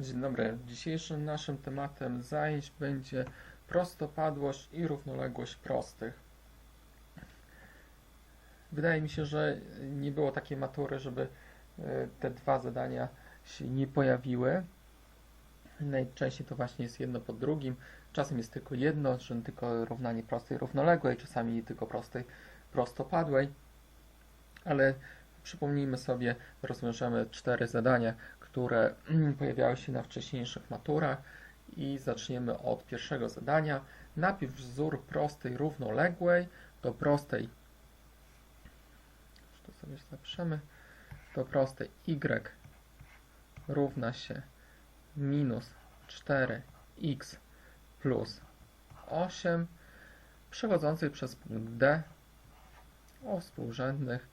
Dzień dobry. Dzisiejszym naszym tematem zajęć będzie prostopadłość i równoległość prostych. Wydaje mi się, że nie było takiej matury, żeby e, te dwa zadania się nie pojawiły. Najczęściej to właśnie jest jedno po drugim. Czasem jest tylko jedno, że tylko równanie prostej równoległej, czasami tylko prostej prostopadłej. Ale przypomnijmy sobie, rozwiążemy cztery zadania, które pojawiały się na wcześniejszych maturach i zaczniemy od pierwszego zadania. Napisz wzór prostej równoległej do prostej to sobie zapiszemy do prostej y równa się minus 4x plus 8 przechodzącej przez punkt D o współrzędnych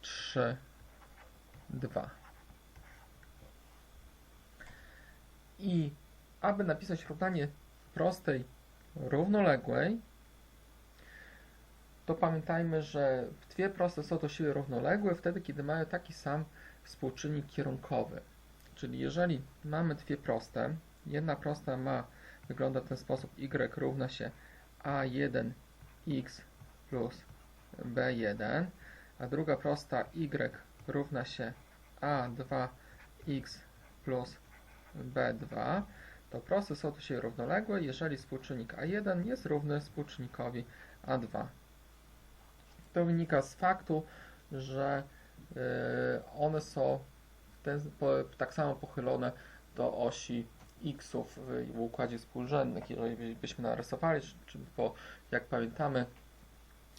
3, 2. I aby napisać równanie prostej równoległej, to pamiętajmy, że dwie proste są to siły równoległe wtedy, kiedy mają taki sam współczynnik kierunkowy. Czyli jeżeli mamy dwie proste, jedna prosta ma, wygląda w ten sposób, y równa się a1x plus b1, a druga prosta y równa się a2x plus b2, to proste są to siły równoległe, jeżeli współczynnik a1 jest równy współczynnikowi a2. To wynika z faktu, że y, one są ten, tak samo pochylone do osi xów w, układzie współrzędnych. Jeżeli by- byśmy narysowali, czy, bo jak pamiętamy,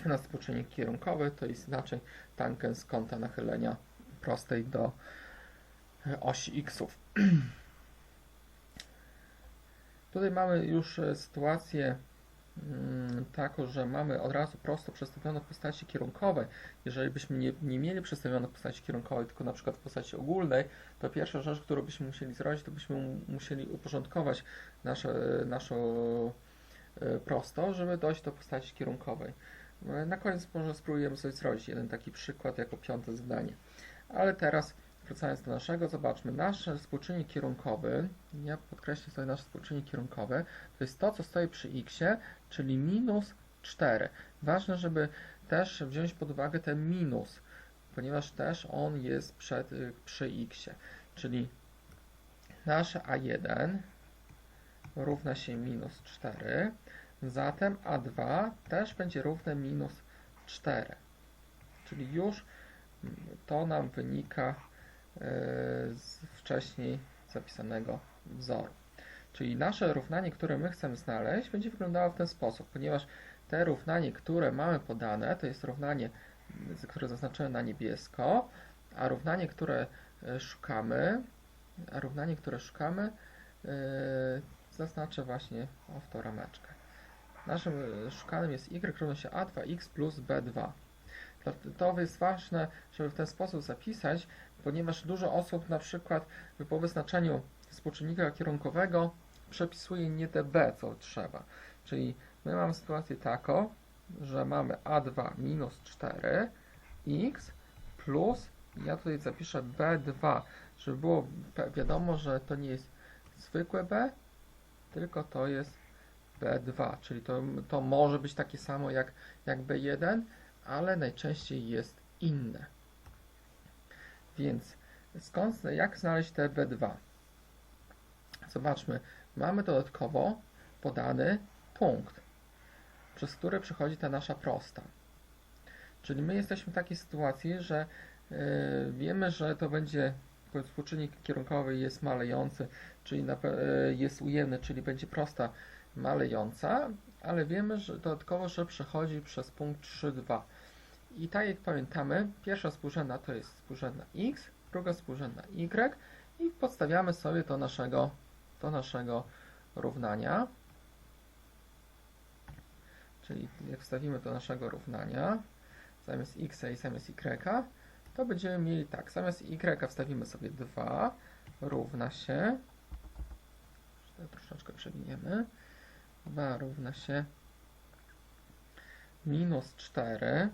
na współczynnik kierunkowy to jest inaczej tangens kąta nachylenia prostej do e, osi xów. Tutaj mamy już e, sytuację mm, taką, że mamy od razu prosto przedstawione postaci kierunkowej. Jeżeli byśmy nie, nie mieli przedstawione w postaci kierunkowej, tylko na przykład postaci ogólnej, to pierwsza rzecz, którą byśmy musieli zrobić, to byśmy mu- musieli uporządkować nasze, naszą e, prosto, żeby dojść do postaci kierunkowej. E, Na koniec może spróbujemy sobie zrobić jeden taki przykład jako piąte zadanie. Ale teraz wracając do naszego, zobaczmy, nasz współczynnik kierunkowy, ja podkreślę sobie nasz współczynnik kierunkowy, to jest to, co stoi przy x, czyli minus 4. Ważne, żeby też wziąć pod uwagę ten minus, ponieważ też on jest przed, y, przy x, czyli nasze a1 równa się minus 4, zatem a2 też będzie równe minus 4. Czyli już to nam wynika z wcześniej zapisanego wzoru. Czyli nasze równanie, które my chcemy znaleźć, będzie wyglądało w ten sposób, ponieważ te równanie, które mamy podane, to jest równanie, które zaznaczyłem na niebiesko, a równanie, które e, szukamy, a równanie, które szukamy, e, zaznaczę właśnie o w tą rameczkę. Naszym e, szukanym jest y równa się a2x plus b2. To, to jest ważne, żeby w ten sposób zapisać, ponieważ dużo osób na przykład po wyznaczeniu współczynnika kierunkowego przepisuje nie te b, co trzeba. Czyli my mamy sytuację taką, że mamy a2 minus 4x plus, ja tutaj zapiszę b2, żeby było wiadomo, że to nie jest zwykłe b, tylko to jest b2, czyli to, to może być takie samo jak, jak b1, ale najczęściej jest inne. Więc skąd, jak znaleźć te B2? Zobaczmy, mamy dodatkowo podany punkt, przez który przechodzi ta nasza prosta. Czyli my jesteśmy w takiej sytuacji, że yy, wiemy, że to będzie współczynnik kierunkowy jest malejący, czyli na, yy, jest ujemny, czyli będzie prosta malejąca, ale wiemy że dodatkowo, że przechodzi przez punkt 3,2. I tak jak pamiętamy, pierwsza współrzędna to jest współrzędna x, druga współrzędna y i podstawiamy sobie do naszego, do naszego równania. Czyli jak wstawimy do naszego równania, zamiast x i zamiast y, to będziemy mieli tak, zamiast y wstawimy sobie 2 równa się, troszeczkę przewiniemy, 2 równa się minus 4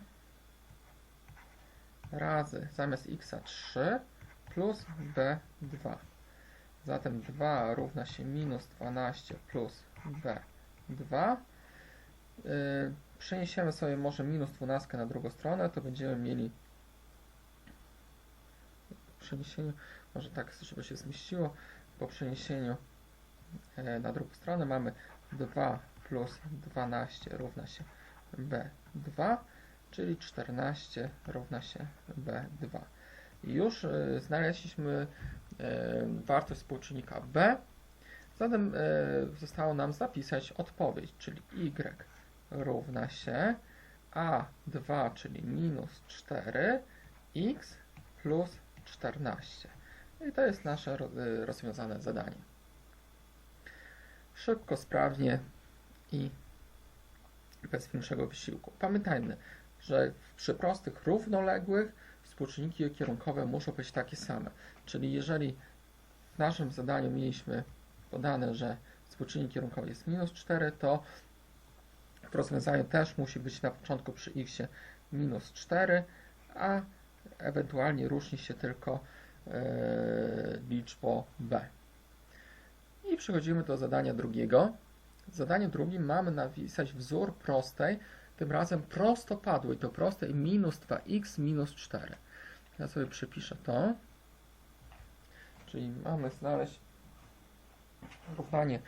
razy zamiast x 3 plus b2. Zatem 2 równa się minus 12 plus B2. Yy, przeniesiemy sobie może minus 12 na drugą stronę, to będziemy mieli przeniesieniu, może tak, żeby się zmieściło, po przeniesieniu e, na drugą stronę mamy 2 plus 12 równa się B2, czyli 14 równa się B2. I już e, znaleźliśmy e, wartość współczynnika B, zatem e, zostało nam zapisać odpowiedź, czyli y równa się a2, czyli minus 4, x plus 14. I to jest nasze ro- rozwiązane zadanie. Szybko, sprawnie i bez większego wysiłku. Pamiętajmy, że przy prostych równoległych współczynniki kierunkowe muszą być takie same. Czyli jeżeli w naszym zadaniu mieliśmy podane, że współczynnik kierunkowy jest minus 4, to w rozwiązaniu też musi być na początku przy x minus 4, a ewentualnie różni się tylko e, liczbą b. I przechodzimy do zadania drugiego. W zadaniu drugim mamy napisać wzór prostej, tym razem prostopadłej, to prostej minus 2x minus 4. Ja sobie przepiszę to. Czyli mamy znaleźć równanie.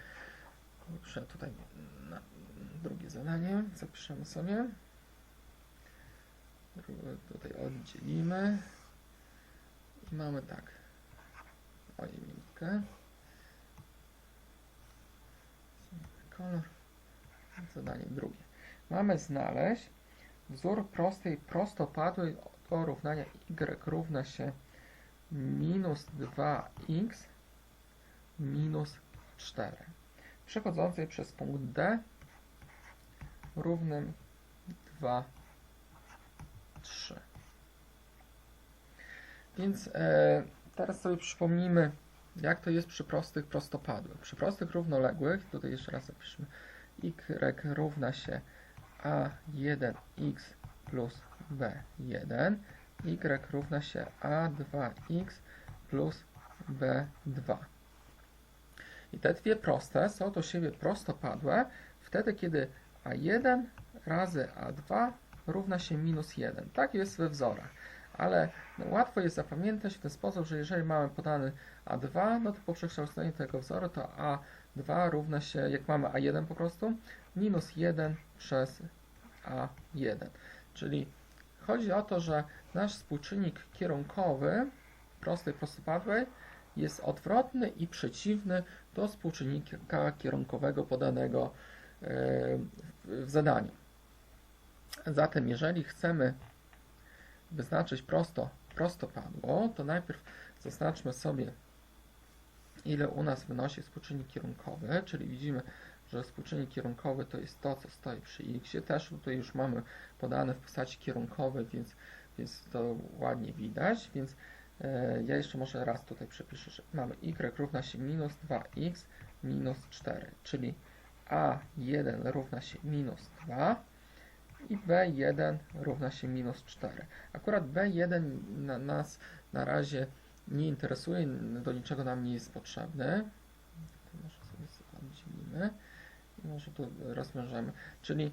Muszę tutaj na drugie zadanie. Zapiszemy sobie. Tutaj oddzielimy. I mamy tak. Ojej, minutkę. Kolor. Zadanie drugie. Mamy znaleźć wzór prostej prostopadłej do równania y równa się minus 2x minus 4 przechodzącej przez punkt D równym 2, 3. Więc e, teraz sobie przypomnijmy, jak to jest przy prostych prostopadłych. Przy prostych równoległych, tutaj jeszcze raz zapiszmy, y równa się a1x plus b1, y równa się a2x plus b2. I te dwie proste są do siebie prostopadłe wtedy, kiedy a1 razy a2 równa się minus 1. Tak jest we wzorach. Ale no, łatwo jest zapamiętać w ten sposób, że jeżeli mamy podany a2, no to po przekształceniu tego wzoru to a2 równa się, jak mamy a1 po prostu, minus 1 przez a1. Czyli chodzi o to, że nasz współczynnik kierunkowy prostej prostopadłej jest odwrotny i przeciwny do współczynnika kierunkowego podanego w- w zadaniu. Zatem, jeżeli chcemy wyznaczyć prosto prostopadło, to najpierw zaznaczmy sobie, ile u nas wynosi współczynnik kierunkowy, czyli widzimy, że współczynnik kierunkowy to jest to, co stoi przy x. Też tutaj już mamy podane w postaci kierunkowej, więc, więc to ładnie widać, więc e, ja jeszcze może raz tutaj przepiszę, że mamy y równa się minus 2x minus 4, czyli a1 równa się minus 2 i b1 równa się minus 4. Akurat b1 na, nas na razie nie interesuje, do niczego nam nie jest potrzebny. To może sobie oddzielimy i może tu rozwiążemy. Czyli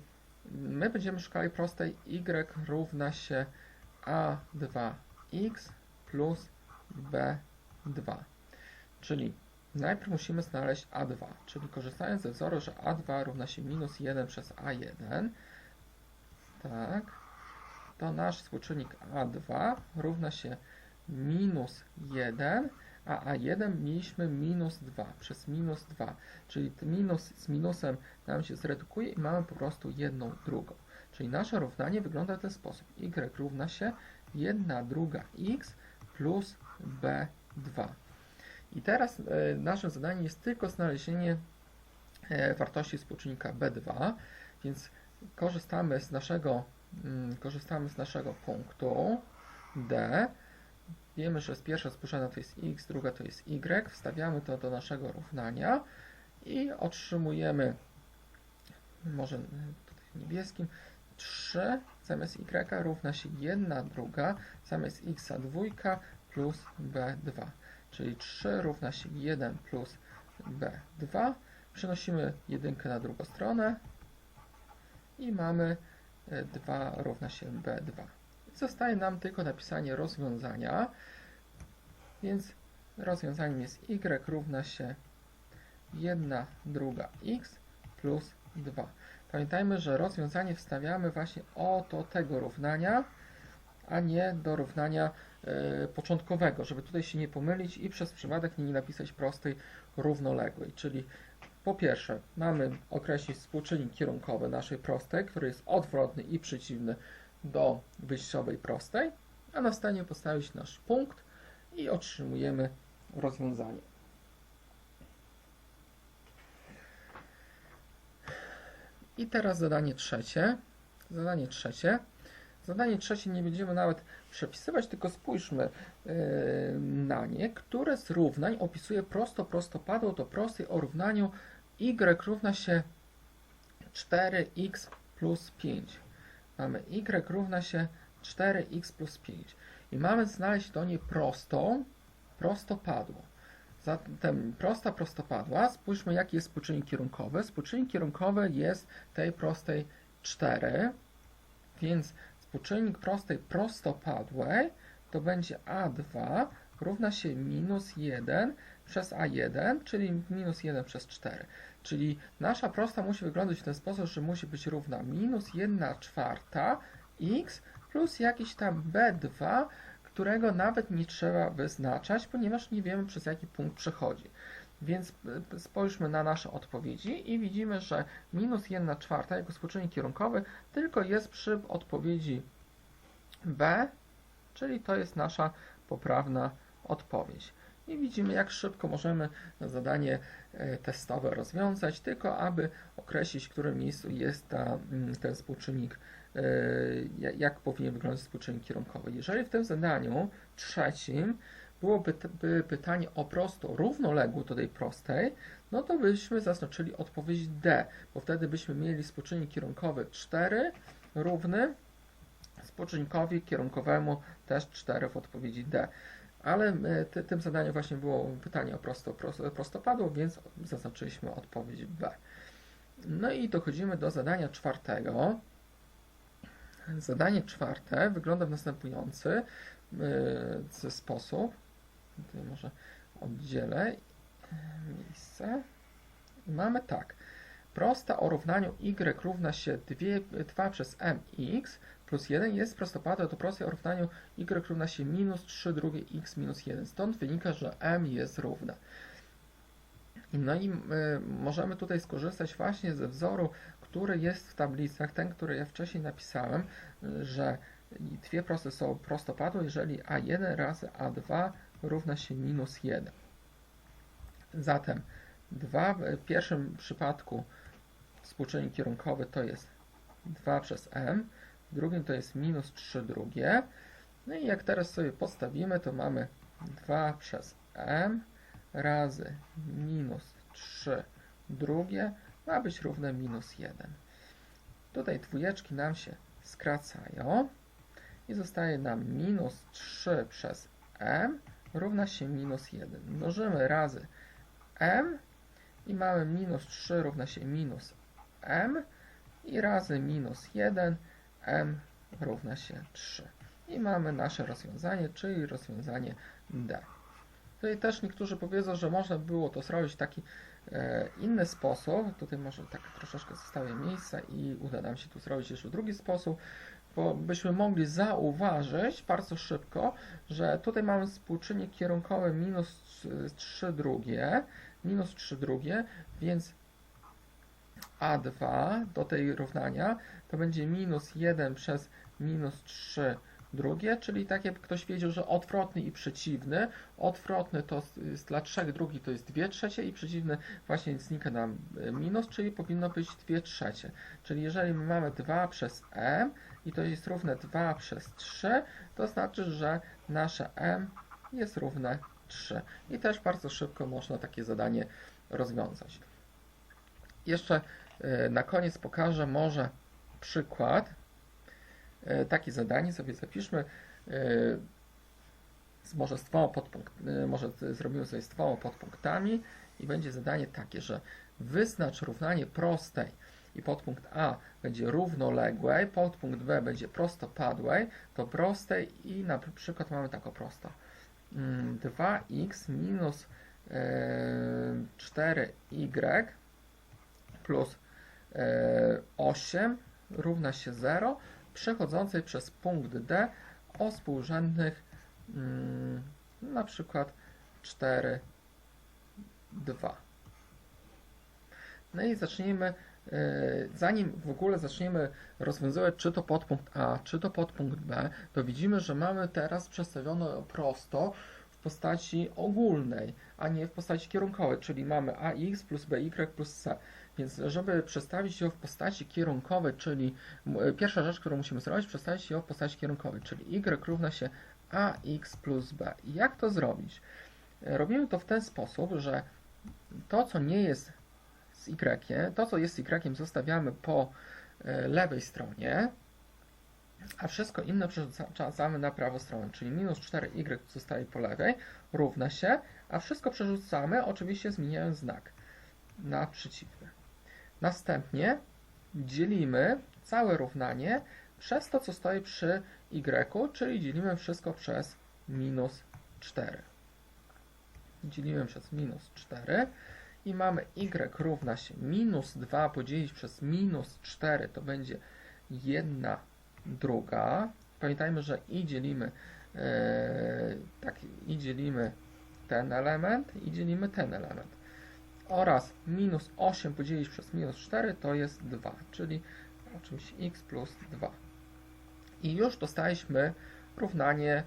my będziemy szukali prostej y równa się a2x plus b2. Czyli najpierw musimy znaleźć a2, czyli korzystając ze wzoru, że a2 równa się minus 1 przez a1, tak, to nasz współczynnik a2 równa się minus 1, a a1 mieliśmy minus 2 przez minus 2, czyli minus z minusem nam się zredukuje i mamy po prostu jedną drugą. Czyli nasze równanie wygląda w ten sposób. y równa się 1 druga x plus b2. I teraz e, naszym zadaniem jest tylko znalezienie e, wartości współczynnika b2, więc korzystamy z naszego, mm, korzystamy z naszego punktu D. Wiemy, że pierwsza współrzędna to jest x, druga to jest y. Wstawiamy to do naszego równania i otrzymujemy, może tutaj niebieskim, 3 zamiast y równa się 1 druga zamiast x dwójka plus b2. czyli 3 równa się 1 plus b2. Przenosimy jedynkę na drugą stronę i mamy e, 2 równa się b2. Zostaje nam tylko napisanie rozwiązania, więc rozwiązaniem jest y równa się 1 druga x plus 2. Pamiętajmy, że rozwiązanie wstawiamy właśnie oto tego równania, a nie do równania e, początkowego, żeby tutaj się nie pomylić i przez przypadek nie napisać prostej równoległej. Czyli po pierwsze mamy określić współczynnik kierunkowy naszej prostej, który jest odwrotny i przeciwny do wyjściowej prostej, a następnie postawić nasz punkt i otrzymujemy rozwiązanie. I teraz zadanie trzecie. Zadanie trzecie. Zadanie trzecie nie będziemy nawet przepisywać, tylko spójrzmy yy, na nie, które z równań opisuje prosto prostopadłą do prostej o równaniu y równa się 4x plus 5. Mamy y równa się 4x plus 5. I mamy znaleźć do niej prostą prostopadłą. Zatem prosta prostopadła, spójrzmy jaki jest współczynnik kierunkowy. Współczynnik kierunkowy jest tej prostej 4, więc współczynnik prostej prostopadłej to będzie a2 równa się minus 1 przez a1, czyli minus 1 przez 4. Czyli nasza prosta musi wyglądać w ten sposób, że musi być równa minus 1 czwarta x plus jakiś tam b2, którego nawet nie trzeba wyznaczać, ponieważ nie wiemy przez jaki punkt przechodzi. Więc y, spojrzmy na nasze odpowiedzi i widzimy, że minus 1 czwarta jako współczynnik kierunkowy tylko jest przy odpowiedzi B, czyli to jest nasza poprawna odpowiedź. I widzimy, jak szybko możemy zadanie e, testowe rozwiązać, tylko aby określić, w którym miejscu jest ta, mm, ten współczynnik, e, jak powinien wyglądać współczynnik kierunkowy. Jeżeli w tym zadaniu trzecim byłoby by pytanie o prostą równoległą do tej prostej, no to byśmy zaznaczyli odpowiedź D, bo wtedy byśmy mieli współczynnik kierunkowy 4 równy współczynnikowi kierunkowemu też 4 w odpowiedzi D. Ale ty, tym zadaniem właśnie było pytanie o prosto, prosto, prostopadło, więc zaznaczyliśmy odpowiedź B. No i dochodzimy do zadania czwartego. Zadanie czwarte wygląda w następujący yy, sposób. Tutaj może oddzielę miejsce. Mamy tak. Prosta o równaniu y równa się 2, 2 przez mx plus 1 jest prostopadła do prostej o równaniu y równa się minus 3 drugie x minus 1. Stąd wynika, że m jest równa. No i y, możemy tutaj skorzystać właśnie ze wzoru, który jest w tablicach, ten, który ja wcześniej napisałem, że dwie proste są prostopadłe, jeżeli a1 razy a2 równa się minus 1. Zatem 2 w pierwszym przypadku współczynnik kierunkowy to jest 2 przez m, w drugim to jest minus 3 drugie. No i jak teraz sobie postawimy, to mamy 2 przez m razy minus 3 drugie ma być równe minus 1. Tutaj dwójeczki nam się skracają i zostaje nam minus 3 przez m równa się minus 1. Mnożymy razy m i mamy minus 3 równa się minus m i razy minus 1 m równa się 3. I mamy nasze rozwiązanie, czyli rozwiązanie D. Tutaj też niektórzy powiedzą, że można było to zrobić w taki e, inny sposób. Tutaj może tak troszeczkę zostawię miejsca i uda nam się tu zrobić jeszcze drugi sposób, bo byśmy mogli zauważyć bardzo szybko, że tutaj mamy współczynnik kierunkowy minus 3 drugie, minus 3 drugie, więc a2 do tej równania to będzie minus 1 przez minus 3 drugie, czyli tak jakby ktoś wiedział, że odwrotny i przeciwny. Odwrotny to jest dla 3 drugi to jest 2 trzecie i przeciwny właśnie znika nam minus, czyli powinno być 2 trzecie. Czyli jeżeli mamy 2 przez m i to jest równe 2 przez 3, to znaczy, że nasze m jest równe 3. I też bardzo szybko można takie zadanie rozwiązać. Jeszcze na koniec pokażę może przykład. Takie zadanie sobie zapiszmy. z, może y, może zrobimy sobie z dwoma podpunktami i będzie zadanie takie, że wyznacz równanie prostej i podpunkt A będzie równoległej, podpunkt B będzie prostopadłej, to prostej i na przykład mamy taką prosto. Mm, 2x minus e, 4y plus e, 8 równa się 0 przechodzącej przez punkt D o współrzędnych mm, na przykład 4, 2. No i zacznijmy, e, zanim w ogóle zaczniemy rozwiązywać czy to podpunkt A, czy to podpunkt B, to widzimy, że mamy teraz przedstawione prosto w postaci ogólnej, a nie w postaci kierunkowej, czyli mamy ax plus by plus c. Więc żeby przedstawić ją w postaci kierunkowej, czyli e, pierwsza rzecz, którą musimy zrobić, przedstawić ją w postaci kierunkowej, czyli y równa się ax plus b. Jak to zrobić? E, Robimy to w ten sposób, że to, co nie jest z y, to, co jest z y, zostawiamy po e, lewej stronie, a wszystko inne przerzucamy na prawą stronę, czyli minus 4y zostaje po lewej, równa się, a wszystko przerzucamy, oczywiście zmieniając znak na przeciwny. Następnie dzielimy całe równanie przez to, co stoi przy y, czyli dzielimy wszystko przez minus 4. Dzielimy przez minus 4 i mamy y równa się minus 2 podzielić przez minus 4 to będzie 1 druga. Pamiętajmy, że i dzielimy e, tak, i dzielimy ten element i dzielimy ten element. Oraz minus 8 podzielić przez minus 4 to jest 2, czyli oczywiście x plus 2. I już dostaliśmy równanie e,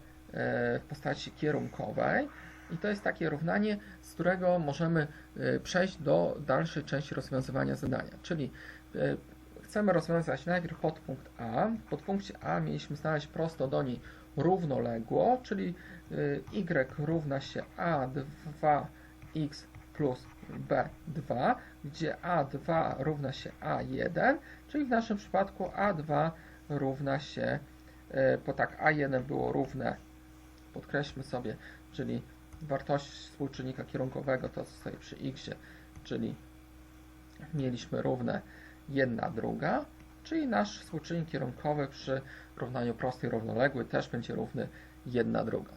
w postaci kierunkowej. I to jest takie równanie, z którego możemy e, przejść do dalszej części rozwiązywania zadania. Czyli e, chcemy rozwiązać najpierw podpunkt A. W podpunkcie A mieliśmy znaleźć prosto do niej równoległo, czyli y równa się a2x plus b2, gdzie a2 równa się a1, czyli w naszym przypadku a2 równa się, y, bo tak a1 było równe, podkreślmy sobie, czyli wartość współczynnika kierunkowego, to stoi przy x, czyli mieliśmy równe 1 druga, czyli nasz współczynnik kierunkowy przy równaniu prosty i równoległy też będzie równy 1 druga.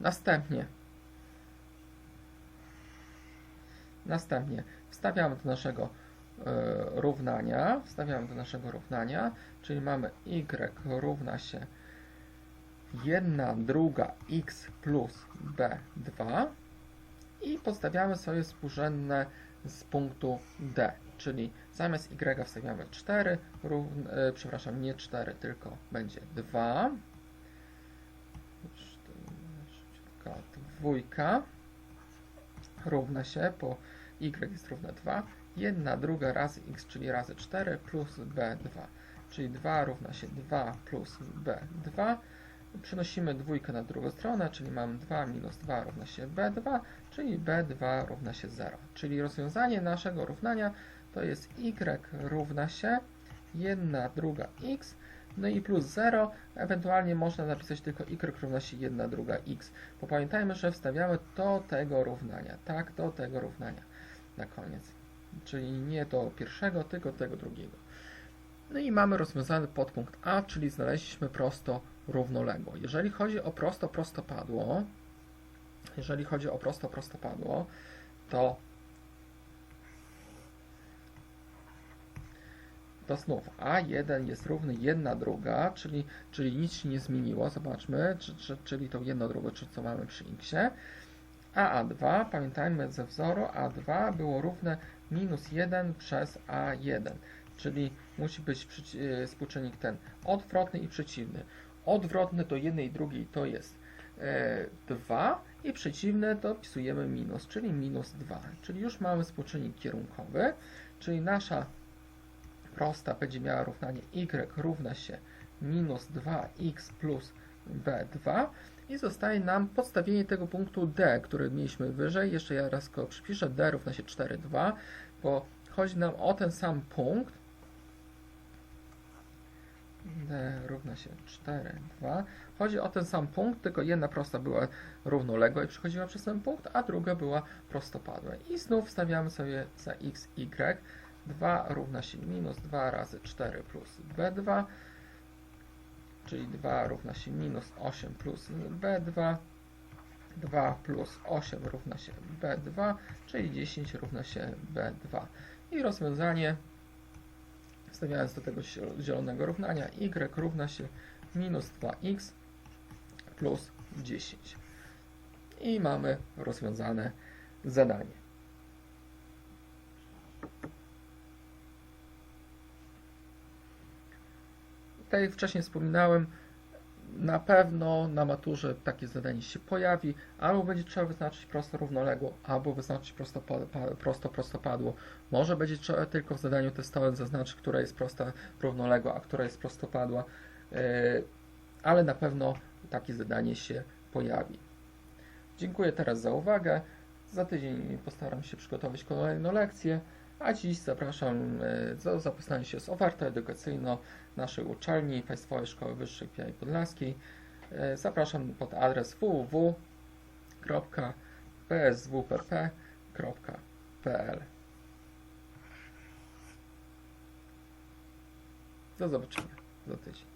Następnie następnie wstawiamy do naszego y, równania, wstawiamy do naszego równania, czyli mamy y równa się 1 druga x plus b2 i podstawiamy sobie współrzędne z punktu D, czyli zamiast y wstawiamy 4, równ, e, przepraszam, nie 4, tylko będzie 2. Dwójka równa się, po y jest równa 2, 1 druga razy x, czyli razy 4 plus b2, czyli 2 równa się 2 plus b2. Przenosimy dwójkę na drugą stronę, czyli mamy 2 minus 2 równa się b2, czyli b2 równa się 0. Czyli rozwiązanie naszego równania to jest y równa się 1 druga x, no i plus 0, ewentualnie można napisać tylko y równa się 1 druga x. Bo pamiętajmy, że wstawiamy do tego równania, tak, do tego równania na koniec. Czyli nie do pierwszego, tylko tego drugiego. No i mamy rozwiązany podpunkt A, czyli znaleźliśmy prosto równoległo. Jeżeli chodzi o prosto prostopadło, jeżeli chodzi o prosto prostopadło, to to znów A1 jest równy 1 druga, czyli, czyli nic się nie zmieniło. Zobaczmy, czy, czy, czyli tą 1 drugą, czy co mamy przy x. A A2, pamiętajmy ze wzoru, A2 było równe minus 1 przez A1, czyli musi być przyci- współczynnik ten odwrotny i przeciwny. Odwrotny do jednej i drugiej to jest e, 2 i przeciwne to wpisujemy minus, czyli minus 2. Czyli już mamy współczynnik kierunkowy, czyli nasza prosta będzie miała równanie y równa się minus 2x plus b2 i zostaje nam podstawienie tego punktu D, który mieliśmy wyżej. Jeszcze ja raz go przypiszę. D równa się 4,2, bo chodzi nam o ten sam punkt, d równa się 4, 2. Chodzi o ten sam punkt, tylko jedna prosta była równoległa i przechodziła przez ten punkt, a druga była prostopadła. I znów stawiamy sobie za x, y. 2 równa się minus 2 razy 4 plus b2, czyli 2 równa się minus 8 plus b2. 2 plus 8 równa się b2, czyli 10 równa się b2. I rozwiązanie, stawiając do tego ziel- zielonego równania, y równa się minus 2x plus 10. I mamy rozwiązane zadanie. Tak jak wcześniej wspominałem, na pewno na maturze takie zadanie się pojawi, albo będzie trzeba wyznaczyć prosto równoległo, albo wyznaczyć prosto, prosto prostopadło. Może będzie trzeba tylko w zadaniu testowym zaznaczyć, która jest prosta równoległa, a która jest prostopadła, yy, ale na pewno takie zadanie się pojawi. Dziękuję teraz za uwagę. Za tydzień postaram się przygotować kolejną lekcję, a dziś zapraszam do zapoznania się z ofertą edukacyjną naszej uczelni Państwowej Szkoły Wyższej Białej Podlaskiej. E, Zapraszam pod adres www.pswpp.pl Do zobaczenia za tydzień.